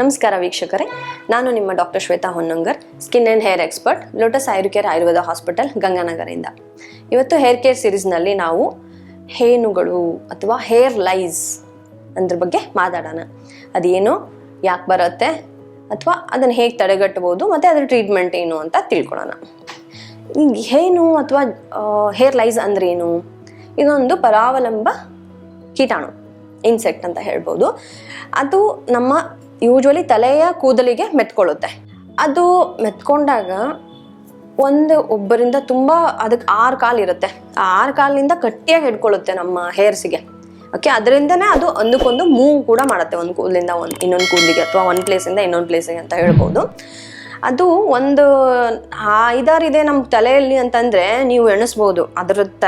ನಮಸ್ಕಾರ ವೀಕ್ಷಕರೇ, ನಾನು ನಿಮ್ಮ doctor Shweta Honnangar, skin and hair expert, lotus Ayurcare Ayurveda hospital ಗಂಗಾನಗರಿಂದ ಇವತ್ತು ಹೇರ್ ಕೇರ್ ಸಿರೀಸ್ನಲ್ಲಿ ನಾವು ಹೇನುಗಳು ಅಥವಾ ಹೇರ್ ಲೈಸ್ ಅಂದ್ರ ಬಗ್ಗೆ ಮಾತಾಡೋಣ. ಅದೇನು, ಯಾಕೆ ಬರುತ್ತೆ, ಅಥವಾ ಅದನ್ನು ಹೇಗೆ ತಡೆಗಟ್ಟಬಹುದು ಮತ್ತು ಅದರ ಟ್ರೀಟ್ಮೆಂಟ್ ಏನು ಅಂತ ತಿಳ್ಕೊಳ್ಳೋಣ ಹೇನು ಅಥವಾ ಹೇರ್ ಲೈಸ್ ಅಂದ್ರೆ ಏನು ಇದೊಂದು ಪರಾವಲಂಬ ಕೀಟಾಣು, ಇನ್ಸೆಕ್ಟ್ ಅಂತ ಹೇಳ್ಬೋದು. ಅದು ನಮ್ಮ ಯೂಶ್ವಲಿ ತಲೆಯ ಕೂದಲಿಗೆ ಮೆತ್ಕೊಳ್ಳುತ್ತೆ. ಅದು ಮೆತ್ಕೊಂಡಾಗ ಒಂದು ಒಬ್ಬರಿಂದ ತುಂಬ ಅದಕ್ಕೆ ಆರು ಕಾಲು ಇರುತ್ತೆ. ಆ ಆರು ಕಾಲಿನಿಂದ ಗಟ್ಟಿಯಾಗಿ ಹಿಡ್ಕೊಳ್ಳುತ್ತೆ ನಮ್ಮ ಹೇರ್ಸಿಗೆ. ಓಕೆ ಅದರಿಂದನೇ ಅದು ಒಂದಕ್ಕೊಂದು ಮೂವ್ ಕೂಡ ಮಾಡುತ್ತೆ. ಒಂದು ಕೂದಲಿಂದ ಒಂದು ಇನ್ನೊಂದು ಕೂದಲಿಗೆ ಅಥವಾ ಒಂದು ಪ್ಲೇಸಿಂದ ಇನ್ನೊಂದು ಪ್ಲೇಸಿಗೆ ಅಂತ ಹೇಳ್ಬೋದು. ಅದು ಒಂದು ಐದಾರು ಇದೆ ನಮ್ಮ ತಲೆಯಲ್ಲಿ ಅಂತಂದರೆ ನೀವು ಎಣಿಸ್ಬೋದು. ಅದ್ರ ತ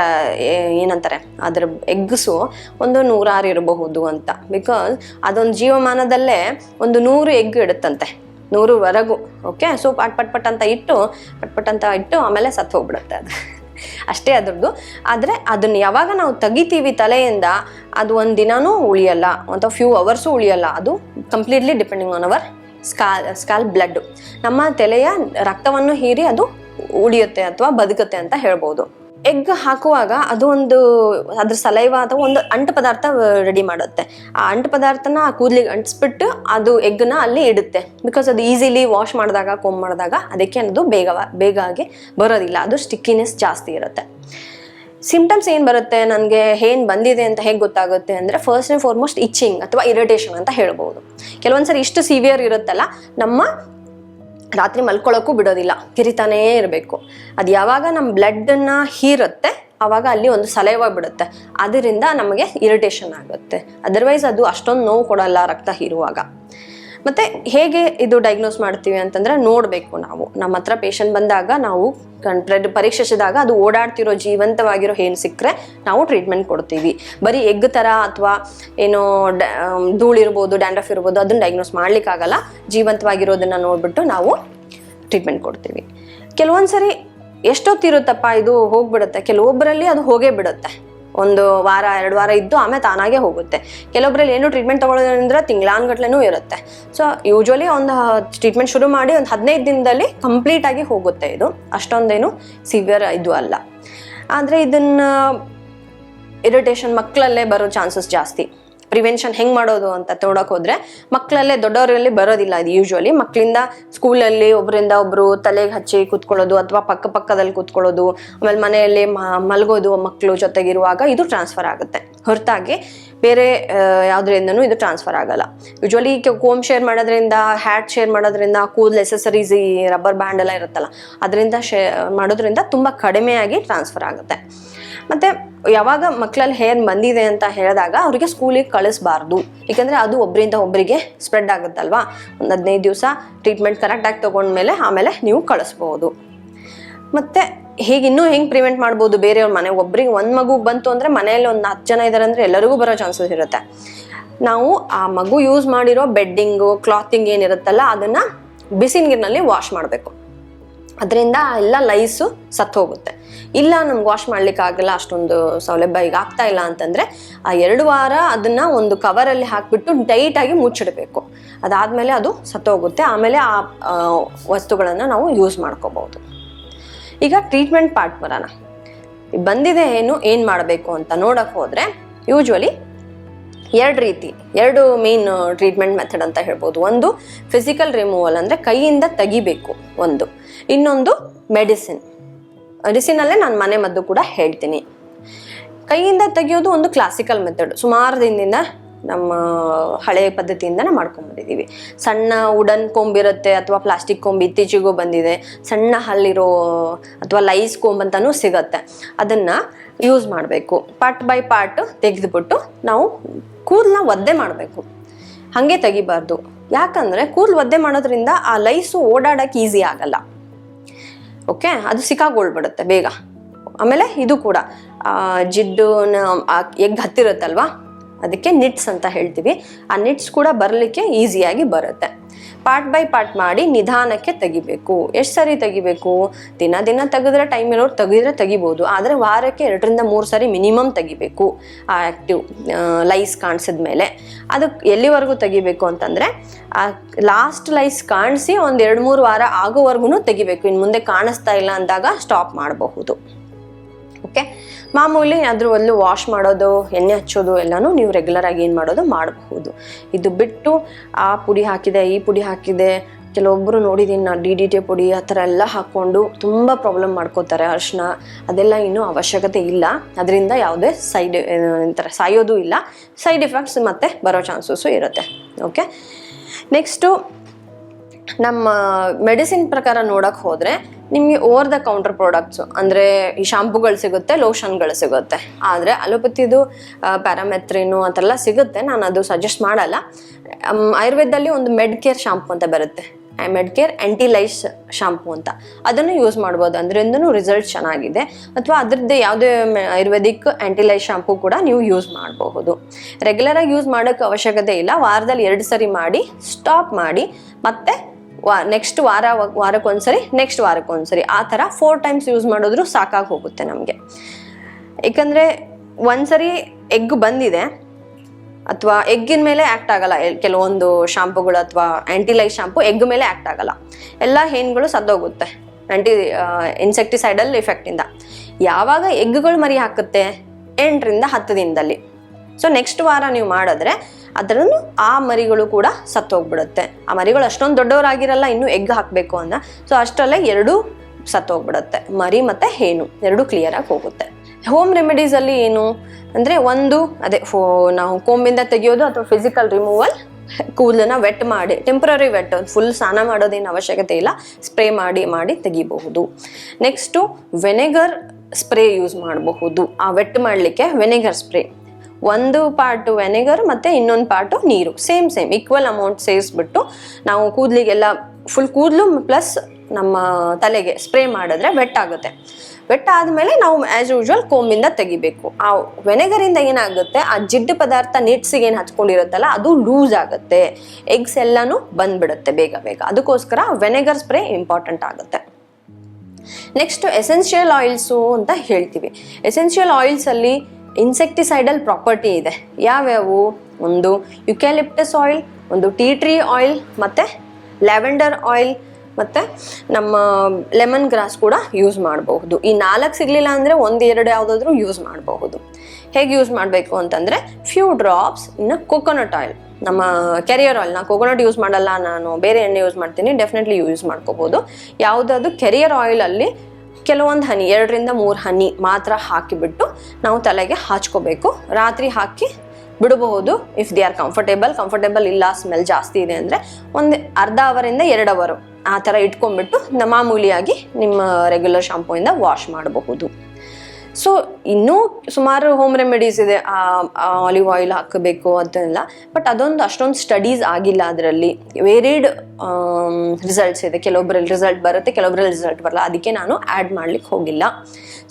ಏನಂತಾರೆ, ಅದ್ರ ಎಗ್ಸು ಒಂದು ನೂರಾರು ಇರಬಹುದು ಅಂತ. ಬಿಕಾಸ್ ಅದೊಂದು ಜೀವಮಾನದಲ್ಲೇ ಒಂದು ನೂರು ಎಗ್ ಇಡುತ್ತಂತೆ. ನೂರುವರೆಗೂ ಓಕೆ ಸೊ ಪಟ್ ಪಟ್ ಪಟ್ ಅಂತ ಇಟ್ಟು, ಪಟ್ ಪಟ್ ಅಂತ ಇಟ್ಟು ಆಮೇಲೆ ಸತ್ತು ಹೋಗ್ಬಿಡುತ್ತೆ ಅದು. ಅಷ್ಟೇ ಅದ್ರದ್ದು. ಆದರೆ ಅದನ್ನು ಯಾವಾಗ ನಾವು ತೆಗಿತೀವಿ ತಲೆಯಿಂದ, ಅದು ಒಂದು ದಿನವೂ ಉಳಿಯಲ್ಲ. ಅಥವಾ ಫ್ಯೂ ಅವರ್ಸು ಉಳಿಯಲ್ಲ. ಅದು completely depending on our scalp scalp blood. ನಮ್ಮ ತಲೆಯ ರಕ್ತವನ್ನು ಹೀರಿ ಅದು ಉಳಿಯುತ್ತೆ ಅಥವಾ ಬದುಕುತ್ತೆ ಅಂತ ಹೇಳ್ಬೋದು. ಎಗ್ ಹಾಕುವಾಗ ಅದು ಒಂದು, ಅದ್ರ ಸಲೈವ ಅಥವಾ ಒಂದು ಅಂಟು ಪದಾರ್ಥ ರೆಡಿ ಮಾಡುತ್ತೆ. ಆ ಅಂಟು ಪದಾರ್ಥನ ಆ ಕೂದಲಿಗೆ ಅಂಟಿಸ್ಬಿಟ್ಟು ಅದು ಎಗ್ನ ಅಲ್ಲಿ ಇಡುತ್ತೆ. ಬಿಕಾಸ್ ಅದು ಈಸಿಲಿ ವಾಶ್ ಮಾಡಿದಾಗ ಕೊಮ್ ಮಾಡಿದಾಗ ಅದಕ್ಕೆ ಅದು ಬೇಗ ಬೇಗ ಆಗಿ ಬರೋದಿಲ್ಲ. ಅದು ಸ್ಟಿಕ್ಕಿನೆಸ್ ಜಾಸ್ತಿ ಇರುತ್ತೆ. ಸಿಂಪ್ಟಮ್ಸ್ ಏನು ಬರುತ್ತೆ? ನನಗೆ ಏನು ಬಂದಿದೆ ಅಂತ ಹೇಗೆ ಗೊತ್ತಾಗುತ್ತೆ ಅಂದರೆ ಫಸ್ಟ್ ಆ್ಯಂಡ್ ಫಾರ್ಮೋಸ್ಟ್ ಇಚ್ಚಿಂಗ್ ಅಥವಾ ಇರಿಟೇಷನ್ ಅಂತ ಹೇಳ್ಬೋದು. ಕೆಲವೊಂದ್ಸರಿ ಇಷ್ಟು ಸಿವಿಯರ್ ಇರುತ್ತಲ್ಲ, ನಮ್ಮ ರಾತ್ರಿ ಮಲ್ಕೊಳ್ಳೋಕ್ಕೂ ಬಿಡೋದಿಲ್ಲ ಕಿರಿತಾನೇ ಇರಬೇಕು. ಅದು ಯಾವಾಗ ನಮ್ಮ ಬ್ಲಡ್ಡನ್ನು ಹೀರುತ್ತೆ ಆವಾಗ ಅಲ್ಲಿ ಒಂದು ಸಲೈವ ಬಿಡುತ್ತೆ. ಅದರಿಂದ ನಮಗೆ ಇರಿಟೇಷನ್ ಆಗುತ್ತೆ. ಅದರ್ವೈಸ್ ಅದು ಅಷ್ಟೊಂದು ನೋವು ಕೊಡಲ್ಲ ರಕ್ತ ಹೀರುವಾಗ. ಮತ್ತೆ ಹೇಗೆ ಇದು ಡಯಾಗ್ನೋಸ್ ಮಾಡ್ತೀವಿ ಅಂತಂದ್ರೆ ನೋಡಬೇಕು ನಾವು. ನಮ್ಮ ಹತ್ರ ಪೇಷಂಟ್ ಬಂದಾಗ ನಾವು ಪರೀಕ್ಷಿಸಿದಾಗ ಅದು ಓಡಾಡ್ತಿರೋ ಜೀವಂತವಾಗಿರೋ ಏನು ಸಿಕ್ಕರೆ ನಾವು ಟ್ರೀಟ್ಮೆಂಟ್ ಕೊಡ್ತೀವಿ. ಬರೀ ಎಗ್ ಥರ ಅಥವಾ ಏನೋ ಧೂಳಿರ್ಬೋದು ಡ್ಯಾಂಡ್ರಫ್ ಇರ್ಬೋದು ಅದನ್ನ ಡಯಾಗ್ನೋಸ್ ಮಾಡ್ಲಿಕ್ಕಾಗಲ್ಲ. ಜೀವಂತವಾಗಿರೋದನ್ನ ನೋಡ್ಬಿಟ್ಟು ನಾವು ಟ್ರೀಟ್ಮೆಂಟ್ ಕೊಡ್ತೀವಿ. ಕೆಲವೊಂದು ಸರಿ ಎಷ್ಟೊತ್ತಿರುತ್ತಪ್ಪ ಇದು ಹೋಗ್ಬಿಡುತ್ತೆ? ಕೆಲವೊಬ್ಬರಲ್ಲಿ ಅದು ಹೋಗೇ ಬಿಡುತ್ತೆ. ಒಂದು ವಾರ, ಎರಡು ವಾರ ಇದ್ದು ಆಮೇಲೆ ತಾನಾಗೆ ಹೋಗುತ್ತೆ. ಕೆಲವೊಬ್ಬರಲ್ಲಿ ಏನು ಟ್ರೀಟ್ಮೆಂಟ್ ತಗೊಳ್ಳೋದ್ರಿಂದ ತಿಂಗಳಾನ್ಗಟ್ಲೆನೂ ಇರುತ್ತೆ. ಸೊ ಯೂಶ್ವಲಿ ಒಂದು ಟ್ರೀಟ್ಮೆಂಟ್ ಶುರು ಮಾಡಿ ಒಂದು ಹದಿನೈದು ದಿನದಲ್ಲಿ ಕಂಪ್ಲೀಟ್ ಆಗಿ ಹೋಗುತ್ತೆ ಇದು. ಅಷ್ಟೊಂದೇನು ಸಿವಿಯರ್ ಇದು ಅಲ್ಲ. ಆದರೆ ಇದನ್ನು ಇರಿಟೇಷನ್ ಮಕ್ಕಳಲ್ಲೇ ಬರೋ ಚಾನ್ಸಸ್ ಜಾಸ್ತಿ. ಪ್ರಿವೆನ್ಷನ್ ಹೆಂಗೆ ಮಾಡೋದು ಅಂತ ನೋಡೋಕೆ ಹೋದ್ರೆ ಮಕ್ಕಳಲ್ಲೇ ದೊಡ್ಡವರಲ್ಲಿ ಬರೋದಿಲ್ಲ ಅದು ಯೂಶ್ವಲಿ ಮಕ್ಕಳಿಂದ ಸ್ಕೂಲಲ್ಲಿ ಒಬ್ಬರಿಂದ ಒಬ್ಬರು ತಲೆಗೆ ಹಚ್ಚಿ ಕೂತ್ಕೊಳ್ಳೋದು ಅಥವಾ ಪಕ್ಕ ಪಕ್ಕದಲ್ಲಿ ಕೂತ್ಕೊಳ್ಳೋದು, ಆಮೇಲೆ ಮನೆಯಲ್ಲಿ ಮಲಗೋದು ಮಕ್ಕಳು ಜೊತೆಗಿರುವಾಗ ಇದು ಟ್ರಾನ್ಸ್ಫರ್ ಆಗುತ್ತೆ. ಹೊರತಾಗಿ ಬೇರೆ ಯಾವುದರಿಂದನೂ ಇದು ಟ್ರಾನ್ಸ್ಫರ್ ಆಗಲ್ಲ. ಯೂಶ್ವಲಿ ಕೋಮ್ ಶೇರ್ ಮಾಡೋದ್ರಿಂದ ಹ್ಯಾಟ್ ಶೇರ್ ಮಾಡೋದ್ರಿಂದ ಕೂದಲು ಎಸೆಸರೀಸ್ ಈ ರಬ್ಬರ್ ಬ್ಯಾಂಡ್ ಎಲ್ಲ ಇರುತ್ತಲ್ಲ, ಅದರಿಂದ ಶೇ, ಮಾಡೋದ್ರಿಂದ ತುಂಬ ಕಡಿಮೆಯಾಗಿ ಟ್ರಾನ್ಸ್ಫರ್ ಆಗುತ್ತೆ. ಮತ್ತೆ ಯಾವಾಗ ಮಕ್ಕಳಲ್ಲಿ ಹೇರ್ ಬಂದಿದೆ ಅಂತ ಹೇಳಿದಾಗ ಅವರಿಗೆ ಸ್ಕೂಲಿಗೆ ಕಳಿಸ್ಬಾರ್ದು. ಏಕೆಂದರೆ ಅದು ಒಬ್ಬರಿಂದ ಒಬ್ಬರಿಗೆ ಸ್ಪ್ರೆಡ್ ಆಗುತ್ತಲ್ವಾ? ಒಂದು ಹದಿನೈದು ದಿವಸ ಟ್ರೀಟ್ಮೆಂಟ್ ಕರೆಕ್ಟಾಗಿ ತೊಗೊಂಡ್ಮೇಲೆ ಆಮೇಲೆ ನೀವು ಕಳಿಸ್ಬೋದು. ಮತ್ತೆ ಹೀಗೆ ಇನ್ನೂ ಹೆಂಗೆ ಪ್ರಿವೆಂಟ್ ಮಾಡ್ಬೋದು? ಬೇರೆಯವ್ರ ಮನೆ ಒಬ್ಬರಿಗೆ ಒಂದು ಮಗು ಬಂತು ಅಂದರೆ ಮನೆಯಲ್ಲಿ ಒಂದು ಹತ್ತು ಜನ ಇದ್ದಾರೆ ಅಂದರೆ ಎಲ್ಲರಿಗೂ ಬರೋ ಚಾನ್ಸಸ್ ಇರುತ್ತೆ. ನಾವು ಆ ಮಗು ಯೂಸ್ ಮಾಡಿರೋ ಬೆಡ್ಡಿಂಗು ಕ್ಲಾತಿಂಗ್ ಏನಿರುತ್ತಲ್ಲ, ಅದನ್ನು ಬಿಸಿ ನೀರಿನಲ್ಲಿ ವಾಶ್ ಮಾಡಬೇಕು. ಅದರಿಂದ ಎಲ್ಲ ಲೈಸು ಸತ್ತು ಹೋಗುತ್ತೆ. ಇಲ್ಲ ನಮ್ಗೆ ವಾಶ್ ಆಗಲ್ಲ, ಅಷ್ಟೊಂದು ಸೌಲಭ್ಯ ಈಗ ಆಗ್ತಾ ಇಲ್ಲ ಅಂತಂದ್ರೆ ಆ ಎರಡು ವಾರ ಅದನ್ನ ಒಂದು ಕವರಲ್ಲಿ ಹಾಕಿಬಿಟ್ಟು ಟೈಟಾಗಿ ಮುಚ್ಚಿಡಬೇಕು. ಅದಾದಮೇಲೆ ಅದು ಸತ್ತೋಗುತ್ತೆ ಆಮೇಲೆ ಆ ವಸ್ತುಗಳನ್ನು ನಾವು ಯೂಸ್ ಮಾಡ್ಕೋಬಹುದು ಈಗ ಟ್ರೀಟ್ಮೆಂಟ್ ಪಾರ್ಟ್ ಬರೋಣ. ಬಂದಿದೆ ಏನು ಏನು ಮಾಡಬೇಕು ಅಂತ ನೋಡಕ್ ಹೋದರೆ ಯೂಶ್ವಲಿ ಎರಡು ರೀತಿ, ಎರಡು ಮೇನ್ ಟ್ರೀಟ್ಮೆಂಟ್ ಮೆಥಡ್ ಅಂತ ಹೇಳ್ಬೋದು. ಒಂದು ಫಿಸಿಕಲ್ ರಿಮೂವಲ್ ಅಂದರೆ ಕೈಯಿಂದ ತೆಗಿಬೇಕು, ಒಂದು. ಇನ್ನೊಂದು ಮೆಡಿಸಿನ್. ಮೆಡಿಸಿನಲ್ಲೇ ನಾನು ಮನೆ ಮದ್ದು ಕೂಡ ಹೇಳ್ತೀನಿ. ಕೈಯಿಂದ ತೆಗೆಯೋದು ಒಂದು ಕ್ಲಾಸಿಕಲ್ ಮೆಥಡ್ ಸುಮಾರು ದಿನದಿಂದ ನಮ್ಮ ಹಳೆಯ ಪದ್ಧತಿಯಿಂದನೇ ಮಾಡ್ಕೊಂಡ್ಬಂದಿದ್ದೀವಿ ಸಣ್ಣ ವುಡನ್ ಕೊಂಬಿರುತ್ತೆ ಅಥವಾ ಪ್ಲಾಸ್ಟಿಕ್ ಕೊಂಬು ಇತ್ತೀಚೆಗೂ ಬಂದಿದೆ. ಸಣ್ಣ ಹಲ್ಲಿರೋ ಅಥವಾ ಲೈಸ್ ಕೊಂಬ್ ಸಿಗುತ್ತೆ. ಸಿಗತ್ತೆ ಅದನ್ನ ಯೂಸ್ ಮಾಡಬೇಕು. ಪಾರ್ಟ್ ಬೈ ಪಾರ್ಟ್ ತೆಗೆದುಬಿಟ್ಟು ನಾವು ಕೂದಲನ್ನ ಒದ್ದೆ ಮಾಡಬೇಕು. ಹಾಗೆ ತೆಗಿಬಾರ್ದು. ಯಾಕಂದ್ರೆ ಕೂದಲು ಒದ್ದೆ ಮಾಡೋದ್ರಿಂದ ಆ ಲೈಸು ಓಡಾಡಕ್ಕೆ ಈಸಿ ಆಗಲ್ಲ. ಓಕೆ? ಅದು ಸಿಕ್ಕಾಗೊಳ್ಬಿಡುತ್ತೆ ಬೇಗ. ಆಮೇಲೆ ಇದು ಕೂಡ ಆ, ಜಿಡ್ಡು ಎಗ್ ಹತ್ತಿರುತ್ತಲ್ವಾ? ಅದಕ್ಕೆ ನಿಟ್ಸ್ ಅಂತ ಹೇಳ್ತೀವಿ. ಆ ನಿಟ್ಸ್ ಕೂಡ ಬರಲಿಕ್ಕೆ ಈಸಿಯಾಗಿ ಬರುತ್ತೆ. ಪಾರ್ಟ್ ಬೈ ಪಾರ್ಟ್ ಮಾಡಿ ನಿಧಾನಕ್ಕೆ ತೆಗಿಬೇಕು. ಎಷ್ಟು ಸರಿ ತೆಗಿಬೇಕು? ದಿನ ದಿನ ತೆಗೆದ್ರೆ ಟೈಮ್ ಇರೋರು ತೆಗೆದ್ರೆ ತೆಗಿಬೋದು. ಆದರೆ ವಾರಕ್ಕೆ ಎರಡರಿಂದ ಮೂರು ಸರಿ ಮಿನಿಮಮ್ ತೆಗಿಬೇಕು. ಆ ಆ್ಯಕ್ಟಿವ್ ಲೈಸ್ ಕಾಣಿಸಿದ ಮೇಲೆ. ಅದಕ್ಕೆ ಎಲ್ಲಿವರೆಗೂ ತೆಗಿಬೇಕು ಅಂತಂದರೆ, ಆ ಲಾಸ್ಟ್ ಲೈಸ್ ಕಾಣಿಸಿ ಒಂದು ಎರಡು ಮೂರು ವಾರ ಆಗೋವರೆಗೂ ತೆಗಿಬೇಕು. ಇನ್ನು ಮುಂದೆ ಕಾಣಿಸ್ತಾ ಇಲ್ಲ ಅಂದಾಗ ಸ್ಟಾಪ್ ಮಾಡಬಹುದು. ಓಕೆ? ಮಾಮೂಲಿ ಅದ್ರ ಒಂದು ವಾಶ್ ಮಾಡೋದು, ಎಣ್ಣೆ ಹಚ್ಚೋದು, ಎಲ್ಲನೂ ನೀವು ರೆಗ್ಯುಲರ್ ಆಗಿ ಏನು ಮಾಡೋದು ಮಾಡಬಹುದು. ಇದು ಬಿಟ್ಟು ಆ ಪುಡಿ ಹಾಕಿದೆ, ಈ ಪುಡಿ ಹಾಕಿದೆ ಕೆಲವೊಬ್ಬರು ನೋಡಿದ್ದೀನಿ ನಾನು ಡಿ ಡಿ ಟಿ ಪುಡಿ, ಆ ಥರ ಎಲ್ಲ ಹಾಕ್ಕೊಂಡು ತುಂಬ ಪ್ರಾಬ್ಲಮ್ ಮಾಡ್ಕೋತಾರೆ ಅರ್ಶಿನ. ಅದೆಲ್ಲ ಇನ್ನೂ ಅವಶ್ಯಕತೆ ಇಲ್ಲ. ಅದರಿಂದ ಯಾವುದೇ ಸೈಡ್ ಏನಂತಾರೆ ಸಾಯೋದು ಇಲ್ಲ. ಸೈಡ್ ಎಫೆಕ್ಟ್ಸ್ ಮತ್ತೆ ಬರೋ ಚಾನ್ಸಸ್ಸು ಇರುತ್ತೆ. ಓಕೆ? ನೆಕ್ಸ್ಟು ನಮ್ಮ ಮೆಡಿಸಿನ್ ಪ್ರಕಾರ ನೋಡಕ್ ಹೋದ್ರೆ ನಿಮಗೆ ಓವರ್ ದ ಕೌಂಟರ್ ಪ್ರಾಡಕ್ಟ್ಸು ಅಂದರೆ ಈ ಶಾಂಪುಗಳು ಸಿಗುತ್ತೆ ಲೋಷನ್ಗಳು ಸಿಗುತ್ತೆ. ಆದರೆ ಅಲೋಪತಿದು ಪ್ಯಾರಾಮೆತ್ರಿನು ಅಂತೆಲ್ಲ ಸಿಗುತ್ತೆ. ನಾನು ಅದು ಸಜೆಸ್ಟ್ ಮಾಡಲ್ಲ. ಆಯುರ್ವೇದದಲ್ಲಿ ಒಂದು ಮೆಡ್ ಕೇರ್ ಶಾಂಪು ಅಂತ ಬರುತ್ತೆ. ಮೆಡ್ ಕೇರ್ ಆ್ಯಂಟಿಲೈಸ್ ಶಾಂಪು ಅಂತ. ಅದನ್ನು ಯೂಸ್ ಮಾಡ್ಬೋದು. ಅದರಿಂದನೂ ರಿಸಲ್ಟ್ ಚೆನ್ನಾಗಿದೆ. ಅಥವಾ ಅದರದ್ದು ಯಾವುದೇ ಆಯುರ್ವೇದಿಕ್ ಆ್ಯಂಟಿಲೈಸ್ ಶಾಂಪು ಕೂಡ ನೀವು ಯೂಸ್ ಮಾಡಬಹುದು ರೆಗ್ಯುಲರಾಗಿ ಯೂಸ್ ಮಾಡೋಕ್ಕೆ ಅವಶ್ಯಕತೆ ಇಲ್ಲ. ವಾರದಲ್ಲಿ ಎರಡು ಸರಿ ಮಾಡಿ ಸ್ಟಾಪ್ ಮಾಡಿ, ಮತ್ತೆ ವಾ ನೆಕ್ಸ್ಟ್ ವಾರ ವಾರಕ್ಕೊಂದ್ಸರಿ ನೆಕ್ಸ್ಟ್ ವಾರಕ್ಕೊಂದ್ಸರಿ ಆ ಥರ ಫೋರ್ ಟೈಮ್ಸ್ ಯೂಸ್ ಮಾಡಿದ್ರು ಸಾಕಾಗಿ ಹೋಗುತ್ತೆ ನಮಗೆ. ಏಕೆಂದರೆ ಒಂದ್ಸರಿ ಎಗ್ ಬಂದಿದೆ, ಅಥವಾ ಎಗ್ಗಿನ ಮೇಲೆ ಆ್ಯಕ್ಟ್ ಆಗಲ್ಲ. ಕೆಲವೊಂದು ಶಾಂಪುಗಳು ಅಥವಾ ಆ್ಯಂಟಿಲೈಸ್ ಶಾಂಪು ಎಗ್ ಮೇಲೆ ಆ್ಯಕ್ಟ್ ಆಗಲ್ಲ. ಎಲ್ಲ ಹೇನ್ಗಳು ಸದ್ದೋಗುತ್ತೆ ಆ್ಯಂಟಿ ಇನ್ಸೆಕ್ಟಿಸೈಡಲ್ ಇಫೆಕ್ಟಿಂದ ಯಾವಾಗ ಎಗ್ಗಳು ಮರಿ ಹಾಕುತ್ತೆ? ಎಂಟರಿಂದ ಹತ್ತು ದಿನದಲ್ಲಿ. ಸೊ ನೆಕ್ಸ್ಟ್ ವಾರ ನೀವು ಮಾಡಿದ್ರೆ ಅದರನ್ನು ಆ ಮರಿಗಳು ಕೂಡ ಸತ್ತೋಗ್ಬಿಡುತ್ತೆ. ಆ ಮರಿಗಳು ಅಷ್ಟೊಂದು ದೊಡ್ಡವರಾಗಿರಲ್ಲ, ಇನ್ನೂ ಎಗ್ ಹಾಕಬೇಕು ಅಂದ. ಸೊ ಅಷ್ಟರಲ್ಲೇ ಎರಡೂ ಸತ್ತೋಗ್ಬಿಡುತ್ತೆ. ಮರಿ ಮತ್ತು ಹೇನು, ಎರಡೂ ಕ್ಲಿಯರಾಗಿ ಹೋಗುತ್ತೆ. ಹೋಮ್ ರೆಮಿಡೀಸಲ್ಲಿ ಏನು? ಅಂದರೆ ಒಂದು, ಅದೇ ಫೋ ನಾವು ಕೋಂಬಿಂದ ತೆಗೆಯೋದು ಅಥವಾ ಫಿಸಿಕಲ್ ರಿಮೂವಲ್ ಕೂದಲನ್ನ ವೆಟ್ ಮಾಡಿ ಟೆಂಪ್ರರಿ ವೆಟ್ ಫುಲ್ ಸ್ನಾನ ಮಾಡೋದೇನು ಅವಶ್ಯಕತೆ ಇಲ್ಲ ಸ್ಪ್ರೇ ಮಾಡಿ ಮಾಡಿ ತೆಗಿಬಹುದು. ನೆಕ್ಸ್ಟು ವೆನೆಗರ್ ಸ್ಪ್ರೇ ಯೂಸ್ ಮಾಡಬಹುದು. ಆ ವೆಟ್ ಮಾಡಲಿಕ್ಕೆ ವೆನೆಗರ್ ಸ್ಪ್ರೇ ಒಂದು ಪಾರ್ಟು ವೆನೆಗರ್ ಮತ್ತು ಇನ್ನೊಂದು ಪಾರ್ಟು ನೀರು. ಸೇಮ್ ಸೇಮ್ ಈಕ್ವಲ್ ಅಮೌಂಟ್ ಸೇರಿಸ್ಬಿಟ್ಟು ನಾವು ಕೂದಲಿಗೆಲ್ಲ ಫುಲ್ ಕೂದಲು ಪ್ಲಸ್ ನಮ್ಮ ತಲೆಗೆ ಸ್ಪ್ರೇ ಮಾಡಿದ್ರೆ ವೆಟ್ ಆಗುತ್ತೆ. ವೆಟ್ ಆದಮೇಲೆ ನಾವು ಆ್ಯಸ್ ಯೂಶ್ವಲ್ ಕೋಂಬಿಂದ ತೆಗಿಬೇಕು. ಆ ವೆನೆಗರಿಂದ ಏನಾಗುತ್ತೆ? ಆ ಜಿಡ್ಡು ಪದಾರ್ಥ ನಿಟ್ಸಿಗೆ ಏನು ಹಚ್ಕೊಂಡಿರುತ್ತಲ್ಲ, ಅದು ಲೂಸ್ ಆಗುತ್ತೆ. ಎಗ್ಸ್ ಎಲ್ಲನೂ ಬಂದ್ಬಿಡುತ್ತೆ ಬೇಗ ಬೇಗ. ಅದಕ್ಕೋಸ್ಕರ ವೆನೆಗರ್ ಸ್ಪ್ರೇ ಇಂಪಾರ್ಟೆಂಟ್ ಆಗುತ್ತೆ. ನೆಕ್ಸ್ಟ್ ಎಸೆನ್ಷಿಯಲ್ ಆಯಿಲ್ಸು ಅಂತ ಹೇಳ್ತೀವಿ. ಎಸೆನ್ಷಿಯಲ್ ಆಯಿಲ್ಸಲ್ಲಿ ಇನ್ಸೆಕ್ಟಿಸೈಡಲ್ ಪ್ರಾಪರ್ಟಿ ಇದೆ. ಯಾವ್ಯಾವು? ಒಂದು ಯುಕ್ಯಾಲಿಪ್ಟಸ್ ಆಯಿಲ್, ಒಂದು ಟೀ ಟ್ರೀ ಆಯಿಲ್, ಮತ್ತು ಲ್ಯಾವೆಂಡರ್ ಆಯಿಲ್, ಮತ್ತು ನಮ್ಮ ಲೆಮನ್ ಗ್ರಾಸ್ ಕೂಡ ಯೂಸ್ ಮಾಡಬಹುದು. ಈ ನಾಲ್ಕು ಸಿಗಲಿಲ್ಲ ಅಂದರೆ ಒಂದು ಎರಡು ಯಾವುದಾದ್ರೂ ಯೂಸ್ ಮಾಡಬಹುದು. ಹೇಗೆ ಯೂಸ್ ಮಾಡಬೇಕು ಅಂತಂದರೆ, ಫ್ಯೂ ಡ್ರಾಪ್ಸ್ ಇನ್ನು ಕೊಕೊನಟ್ ಆಯಿಲ್. ನಮ್ಮ ಕೆರಿಯರ್ ಆಯಿಲ್ ನಾನು ಕೊಕೊನಟ್ ಯೂಸ್ ಮಾಡಲ್ಲ, ನಾನು ಬೇರೆ ಎಣ್ಣೆ ಯೂಸ್ ಮಾಡ್ತೀನಿ, ಡೆಫಿನೆಟ್ಲಿ ಯೂಸ್ ಮಾಡ್ಕೋಬೋದು ಯಾವುದಾದ್ರು ಕೆರಿಯರ್ ಆಯಿಲಲ್ಲಿ ಕೆಲವೊಂದು ಹನಿ, ಎರಡರಿಂದ ಮೂರು ಹನಿ ಮಾತ್ರ ಹಾಕಿಬಿಟ್ಟು ನಾವು ತಲೆಗೆ ಹಾಚ್ಕೋಬೇಕು. ರಾತ್ರಿ ಹಾಕಿ ಬಿಡಬಹುದು. If they are comfortable comfortable ಇಲ್ಲ ಸ್ಮೆಲ್ ಜಾಸ್ತಿ ಇದೆ ಅಂದರೆ ಒಂದು ಅರ್ಧ ಅವರಿಂದ ಎರಡು ಅವರು ಆ ಥರ ಇಟ್ಕೊಂಡ್ಬಿಟ್ಟು ಮಾಮೂಲಿಯಾಗಿ ನಿಮ್ಮ ರೆಗ್ಯುಲರ್ ಶಾಂಪೂಯಿಂದ ವಾಶ್ ಮಾಡಬಹುದು. ಸೊ ಇನ್ನೂ ಸುಮಾರು ಹೋಮ್ ರೆಮಿಡೀಸ್ ಇದೆ. ಆಲಿವ್ ಆಯಿಲ್ ಹಾಕಬೇಕು ಅದನ್ನೆಲ್ಲ. ಬಟ್ ಅದೊಂದು ಅಷ್ಟೊಂದು ಸ್ಟಡೀಸ್ ಆಗಿಲ್ಲ ಅದರಲ್ಲಿ. ವೇರಿಡ್ ರಿಸಲ್ಟ್ಸ್ ಇದೆ. ಕೆಲವೊಬ್ಬರಲ್ಲಿ ರಿಸಲ್ಟ್ ಬರುತ್ತೆ ಕೆಲವೊಬ್ಬರಲ್ಲಿ ರಿಸಲ್ಟ್ ಬರಲ್ಲ. ಅದಕ್ಕೆ ನಾನು ಆ್ಯಡ್ ಮಾಡಲಿಕ್ಕೆ ಹೋಗಿಲ್ಲ.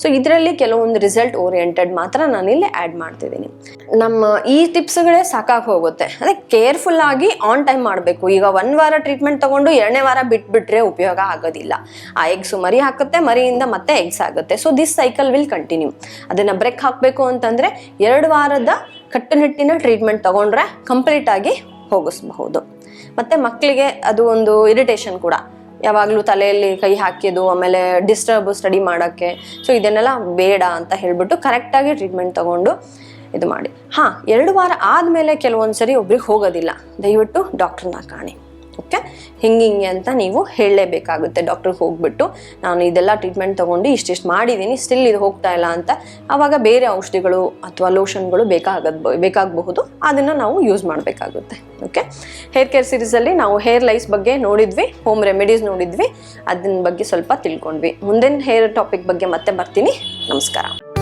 ಸೊ ಇದರಲ್ಲಿ ಕೆಲವೊಂದು ರಿಸಲ್ಟ್ ಓರಿಯೆಂಟೆಡ್ ಮಾತ್ರ ನಾನು ಇಲ್ಲಿ ಆ್ಯಡ್ ಮಾಡ್ತಿದ್ದೀನಿ. ನಮ್ಮ ಈ ಟಿಪ್ಸ್ಗಳೇ ಸಾಕಾಗಿ ಹೋಗುತ್ತೆ. ಅದೇ ಕೇರ್ಫುಲ್ ಆಗಿ ಆನ್ ಟೈಮ್ ಮಾಡಬೇಕು. ಈಗ ಒಂದು ವಾರ ಟ್ರೀಟ್ಮೆಂಟ್ ತಗೊಂಡು ಎರಡನೇ ವಾರ ಬಿಟ್ಬಿಟ್ರೆ ಉಪಯೋಗ ಆಗೋದಿಲ್ಲ. ಆ ಎಗ್ಸು ಮರಿ ಹಾಕುತ್ತೆ, ಮರಿಯಿಂದ ಮತ್ತೆ ಎಗ್ಸ್ ಆಗುತ್ತೆ. So this cycle will continue ಅದನ್ನು ಬ್ರೇಕ್ ಹಾಕಬೇಕು ಅಂತಂದರೆ ಎರಡು ವಾರದ ಕಟ್ಟುನಿಟ್ಟಿನ ಟ್ರೀಟ್ಮೆಂಟ್ ತಗೊಂಡ್ರೆ ಕಂಪ್ಲೀಟ್ ಆಗಿ ಹೋಗಿಸ್ಬಹುದು. ಮತ್ತು ಮಕ್ಕಳಿಗೆ ಅದು ಒಂದು ಇರಿಟೇಷನ್ ಕೂಡ. ಯಾವಾಗಲೂ ತಲೆಯಲ್ಲಿ ಕೈ ಹಾಕಿದ್ದು, ಆಮೇಲೆ ಡಿಸ್ಟರ್ಬ್ ಸ್ಟಡಿ ಮಾಡೋಕ್ಕೆ. ಸೊ ಇದನ್ನೆಲ್ಲ ಬೇಡ ಅಂತ ಹೇಳಿಬಿಟ್ಟು ಕರೆಕ್ಟಾಗಿ ಟ್ರೀಟ್ಮೆಂಟ್ ತಗೊಂಡು ಇದು ಮಾಡಿ. ಹಾಂ, ಎರಡು ವಾರ ಆದಮೇಲೆ ಕೆಲವೊಂದು ಸರಿ ಒಬ್ರಿಗೆ ಹೋಗೋದಿಲ್ಲ. ದಯವಿಟ್ಟು ಡಾಕ್ಟ್ರನ್ನ ಕಾಣಿ. ಓಕೆ? ಹಿಂಗೆ ಹಿಂಗೆ ಅಂತ ನೀವು ಹೇಳಲೇಬೇಕಾಗುತ್ತೆ. ಡಾಕ್ಟ್ರಿಗೆ ಹೋಗ್ಬಿಟ್ಟು ನಾನು ಇದೆಲ್ಲ ಟ್ರೀಟ್ಮೆಂಟ್ ತೊಗೊಂಡು ಇಷ್ಟಿಷ್ಟು ಮಾಡಿದ್ದೀನಿ ಸ್ಟಿಲ್ ಇದು ಹೋಗ್ತಾ ಇಲ್ಲ ಅಂತ. ಆವಾಗ ಬೇರೆ ಔಷಧಿಗಳು ಅಥವಾ ಲೋಷನ್ಗಳು ಬೇಕಾಗದ್ ಬೇಕಾಗಬಹುದು. ಅದನ್ನು ನಾವು ಯೂಸ್ ಮಾಡಬೇಕಾಗುತ್ತೆ. ಓಕೆ? ಹೇರ್ ಕೇರ್ ಸೀರೀಸಲ್ಲಿ ನಾವು ಹೇರ್ ಲೈಸ್ ಬಗ್ಗೆ ನೋಡಿದ್ವಿ ಹೋಮ್ ರೆಮಿಡೀಸ್ ನೋಡಿದ್ವಿ. ಅದನ್ನ ಬಗ್ಗೆ ಸ್ವಲ್ಪ ತಿಳ್ಕೊಂಡ್ವಿ. ಮುಂದಿನ ಹೇರ್ ಟಾಪಿಕ್ ಬಗ್ಗೆ ಮತ್ತೆ ಬರ್ತೀನಿ. ನಮಸ್ಕಾರ.